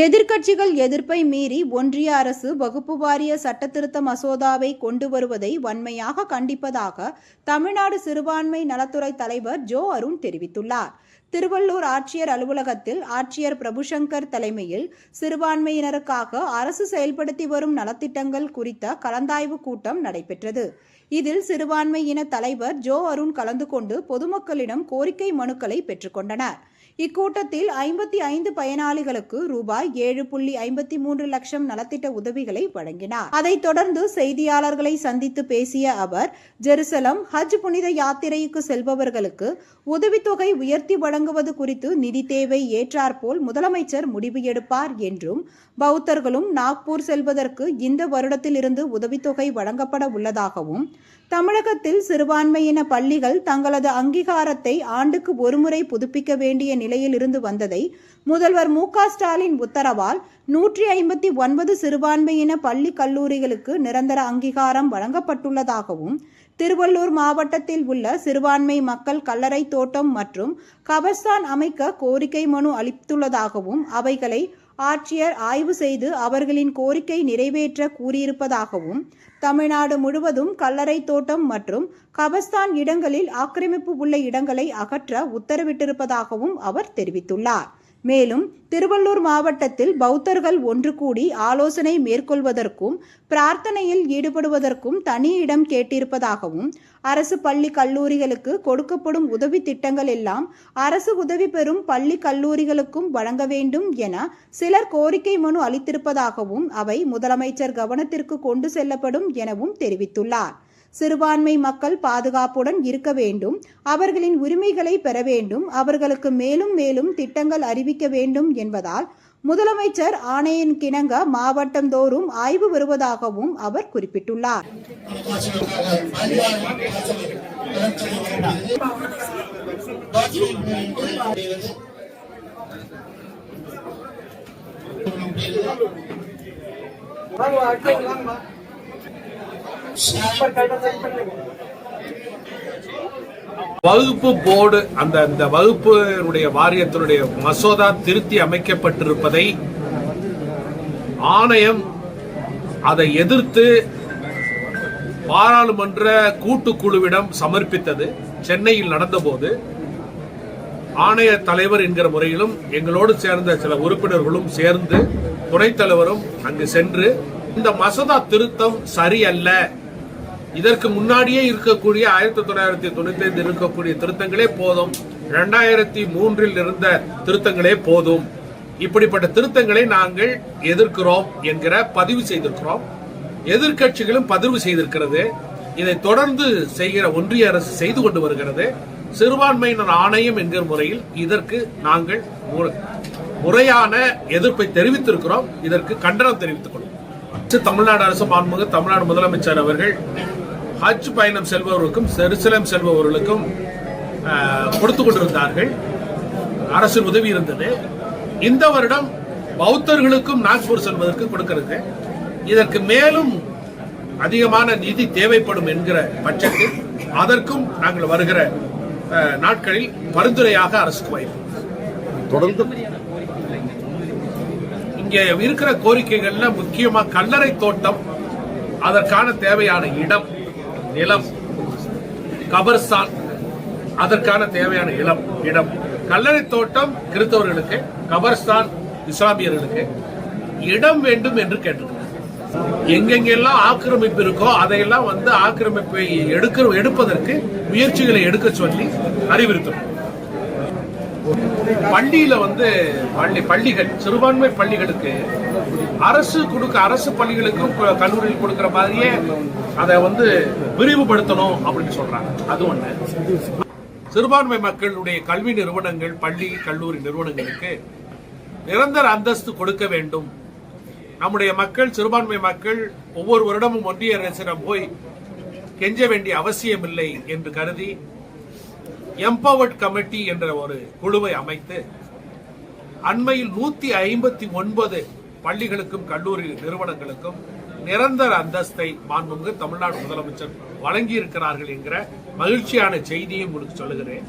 எதிர்க்கட்சிகள் எதிர்ப்பை மீறி ஒன்றிய அரசு வகுப்பு வாரிய சட்டத்திருத்த மசோதாவை கொண்டு வருவதை வன்மையாக கண்டிப்பதாக தமிழ்நாடு சிறுபான்மை நலத்துறை தலைவர் ஜோ அருண் தெரிவித்துள்ளார். திருவள்ளூர் ஆட்சியர் அலுவலகத்தில் ஆட்சியர் பிரபுசங்கர் தலைமையில் சிறுபான்மையினருக்காக அரசு செயல்படுத்தி வரும் நலத்திட்டங்கள் குறித்த கலந்தாய்வு கூட்டம் நடைபெற்றது. இதில் சிறுபான்மையின தலைவர் ஜோ அருண் கலந்து கொண்டு பொதுமக்களிடம் கோரிக்கை மனுக்களை பெற்றுக்கொண்டனர் இக்கூட்டத்தில் ஐம்பத்தி ஐந்து பயனாளிகளுக்கு ரூபாய் ஏழு புள்ளி ஐம்பத்தி மூன்று லட்சம் நலத்திட்ட உதவிகளை வழங்கினார். அதைத் தொடர்ந்து செய்தியாளர்களை சந்தித்து பேசிய அவர் ஜெருசலம் ஹஜ் புனித யாத்திரைக்கு செல்பவர்களுக்கு உதவித்தொகை உயர்த்தி வழங்குவது குறித்து நிதி தேவை ஏற்றாற்போல் முதலமைச்சர் முடிவு எடுப்பார் என்றும் பௌத்தர்களும் நாக்பூர் செல்வதற்கு இந்த வருடத்திலிருந்து உதவித்தொகை வழங்கப்பட உள்ளதாகவும் தமிழகத்தில் சிறுபான்மையின பள்ளிகள் தங்களது அங்கீகாரத்தை ஆண்டுக்கு ஒருமுறை புதுப்பிக்க வேண்டிய நிலையில் இருந்து வந்ததை முதல்வர் மு ஸ்டாலின் உத்தரவால் நூற்றி ஐம்பத்தி ஒன்பது சிறுபான்மையின பள்ளி கல்லூரிகளுக்கு நிரந்தர அங்கீகாரம் வழங்கப்பட்டுள்ளதாகவும் திருவள்ளூர் மாவட்டத்தில் உள்ள சிறுபான்மை மக்கள் கல்லறை தோட்டம் மற்றும் கபர்ஸ்தான் அமைக்க கோரிக்கை மனு அளித்துள்ளதாகவும் அவைகளை ஆட்சியர் ஆய்வு செய்து அவர்களின் கோரிக்கை நிறைவேற்ற கூறியிருப்பதாகவும் தமிழ்நாடு முழுவதும் கல்லறை தோட்டம் மற்றும் கபஸ்தான் இடங்களில் ஆக்கிரமிப்பு உள்ள இடங்களை அகற்ற உத்தரவிட்டிருப்பதாகவும் அவர் தெரிவித்துள்ளார். மேலும் திருவள்ளூர் மாவட்டத்தில் பௌத்தர்கள் ஒன்று கூடி ஆலோசனை மேற்கொள்வதற்கும் பிரார்த்தனையில் ஈடுபடுவதற்கும் தனி இடம் கேட்டிருப்பதாகவும் அரசு பள்ளி கல்லூரிகளுக்கு கொடுக்கப்படும் உதவி திட்டங்கள் எல்லாம் அரசு உதவி பெறும் பள்ளி கல்லூரிகளுக்கும் வழங்க வேண்டும் என சிலர் கோரிக்கை மனு அளித்திருப்பதாகவும் அவை முதலமைச்சர் கவனத்திற்கு கொண்டு செல்லப்படும் எனவும் தெரிவித்துள்ளார். சிறுபான்மை மக்கள் பாதுகாப்புடன் இருக்க வேண்டும். அவர்களின் உரிமைகளை பெற வேண்டும். அவர்களுக்கு மேலும் மேலும் திட்டங்கள் அறிவிக்க வேண்டும் என்பதால் முதலமைச்சர் ஆணையின் கிணங்க மாவட்டந்தோறும் ஆய்வு வருவதாகவும் அவர் குறிப்பிட்டுள்ளார். வகுப்பு போர்டு அந்த அந்த வகுப்பினுடைய வாரியத்தினுடைய மசோதா திருத்தி அமைக்கப்பட்டிருப்பதை ஆணையம் அதை எதிர்த்து பாராளுமன்ற கூட்டுக்குழுவிடம் சமர்ப்பித்தது. சென்னையில் நடந்தபோது ஆணைய தலைவர் என்கிற முறையிலும் எங்களோடு சேர்ந்த சில உறுப்பினர்களும் சேர்ந்து துணைத் தலைவரும் அங்கு சென்று இந்த மசோதா திருத்தம் சரியல்ல. இதற்கு முன்னாடியே இருக்கக்கூடிய ஆயிரத்தி தொள்ளாயிரத்தி தொண்ணூத்தி ஐந்து இருக்கக்கூடிய திருத்தங்களே போதும். இரண்டாயிரத்தி மூன்றில் இருந்த திருத்தங்களே போதும். இப்படிப்பட்ட திருத்தங்களை நாங்கள் எதிர்க்கிறோம் என்கிற பதிவு செய்திருக்கிறோம். எதிர்க்கட்சிகளும் பதிவு செய்திருக்கிறது. இதை தொடர்ந்து செய்கிற ஒன்றிய அரசு செய்து கொண்டு வருகிறது. சிறுபான்மையினர் ஆணையம் என்கிற முறையில் இதற்கு நாங்கள் மு- முறையான எதிர்ப்பை தெரிவித்திருக்கிறோம். இதற்கு கண்டனம் தெரிவித்துக் கொள்வோம் தமிழ்நாடு அரசு மாண்புமிகு தமிழ்நாடு முதலமைச்சர் அவர்கள் ஹஜ் பயணம் செல்பவர்களுக்கும் செருசலம் செல்பவர்களுக்கும் கொடுத்து கொண்டிருந்தார்கள். அரசின் உதவி இருந்தது. இந்த வருடம் பௌத்தர்களுக்கும் நாக்பூர் செல்வதற்கு கொடுக்கிறது. இதற்கு மேலும் அதிகமான நிதி தேவைப்படும் என்கிற பட்சத்தில் அதற்கும் நாங்கள் வருகிற நாட்களில் பரிந்துரையாக அரசுக்கு வாய்ப்பு. தொடர்ந்து இங்க இருக்கிற கோரிக்கைகள்ல முக்கியமா கல்லறை தோட்டம் அதற்கான தேவையான இடம் நிலம் கபர்ஸ்தான் அதற்கான தேவையான இடம் இடம். கல்லறை தோட்டம் கிறிஸ்தவர்களுக்கு கபர்ஸ்தான் இஸ்லாமியர்களுக்கு இடம் வேண்டும் என்று கேட்டிருக்கிறார். எங்கெங்கெல்லாம் ஆக்கிரமிப்பு இருக்கோ அதையெல்லாம் வந்து ஆக்கிரமிப்பை எடுக்க எடுப்பதற்கு முயற்சிகளை எடுக்க சொல்லி அறிவுறுத்தணும் பள்ளியில வந்து பள்ளி பள்ளிகள் சிறுபான்மை பள்ளிகளுக்கு அரசு கொடுக்க அரசு பள்ளிகளுக்கும் கல்லூரியில் கொடுக்கிற மாதிரியே அதை வந்து விரிவுபடுத்தணும் அப்படின்னு சொல்றாங்க. அது ஒண்ணு. சிறுபான்மை மக்களுடைய கல்வி நிறுவனங்கள் பள்ளி கல்லூரி நிறுவனங்களுக்கு நிரந்தர அந்தஸ்து கொடுக்க வேண்டும். நம்முடைய மக்கள் சிறுபான்மை மக்கள் ஒவ்வொரு வருடமும் ஒன்றிய அரசிடம் போய் கெஞ்ச வேண்டிய அவசியம் இல்லை என்று கருதி எம்பவர்ட் கமிட்டி என்ற ஒரு குழுவை அமைத்து அண்மையில் நூத்தி ஐம்பத்தி ஒன்பது பள்ளிகளுக்கும் கல்லூரி நிறுவனங்களுக்கும் நிரந்தர அந்தஸ்தை மாண்புமிகு தமிழ்நாடு முதலமைச்சர் வழங்கி இருக்கிறார்கள் என்கிற மகிழ்ச்சியான செய்தியை உங்களுக்கு சொல்லுகிறேன்.